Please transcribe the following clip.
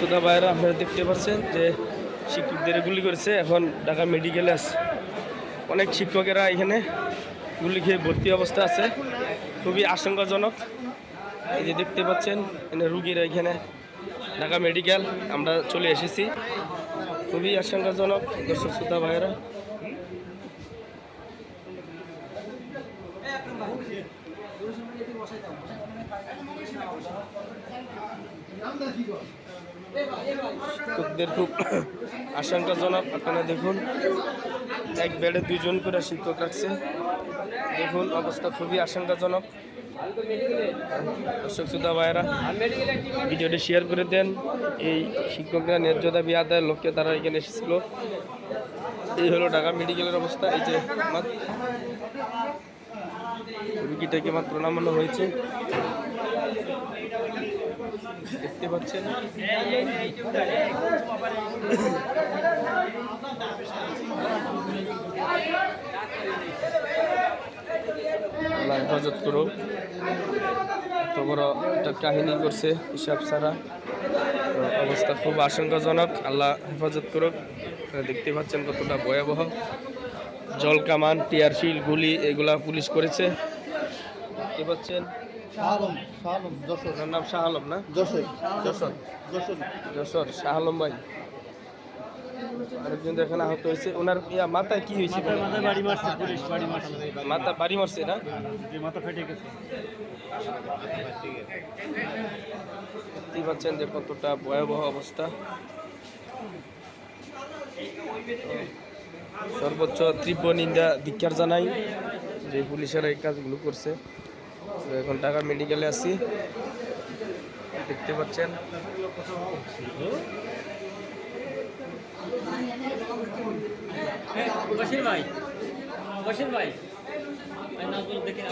শ্রোতা ভাইরা আপনারা দেখতে পাচ্ছেন যে শিক্ষকদের গুলি করেছে। এখন ঢাকা মেডিকেলে আছে। অনেক শিক্ষকেরা এখানে গুলি খেয়ে ভর্তি অবস্থা আছে। খুবই আশঙ্কাজনক। এই যে দেখতে পাচ্ছেন, এখানে রুগীরা এখানে ঢাকা মেডিকেল। আমরা চলে এসেছি। খুবই আশঙ্কাজনক, দর্শক শ্রোতা ভাইয়েরা। শিক্ষকদের খুব আশঙ্কাজনক। আপনারা দেখুন, এক বেডে দুজন করে শিক্ষক রাখছে। দেখুন, অবস্থা খুবই আশঙ্কাজনক। দর্শক, শ্রোতা, ভাইয়েরা, ভিডিওটি শেয়ার করে দেন। এই শিক্ষকরা ন্যায্য দাবি আদায়ের লক্ষ্যে তারা এখানে এসেছিল। এই হলো ঢাকা মেডিকেলের অবস্থা। এই যে রুগীটাকে মাত্র নামানো হয়েছে। দেখতে পাচ্ছেন। আল্লাহ হেফাজত করুক। এত বড় একটা কাহিনী করছে, হিসাব ছাড়া। অবস্থা খুব আশঙ্কাজনক। আল্লাহ হেফাজত করুক। দেখতে পাচ্ছেন কতটা ভয়াবহ। জল কামান টিয়ার শিল গুলি, এগুলা পুলিশ করেছে। দেখতে পাচ্ছেন শাহ আলম শাহ আলম যশোর। ওনার নাম শাহ আলম না? যশোর যশোর যশোর। যশোর শাহ আলম ভাই। আরেকজন এখানে আহত হয়েছে। ওনার ইয়া মাথায় কি হয়েছে? বলেন? বাড়ি মারছে পুলিশ বাড়ি মারছে। মাথা বাড়ি মারছে না? যে মাথা ফেটে গেছে। দেখতেই পাচ্ছেন যে কতটা ভয়াবহ অবস্থা। সর্বোচ্চ তীব্র নিন্দা ধিক্ষার জানাই যে পুলিশেরা এই কাজগুলো করছে। এখন ঢাকা মেডিকেলে আছি। দেখতে পাচ্ছেন। ভাই। বশির ভাই। দেখে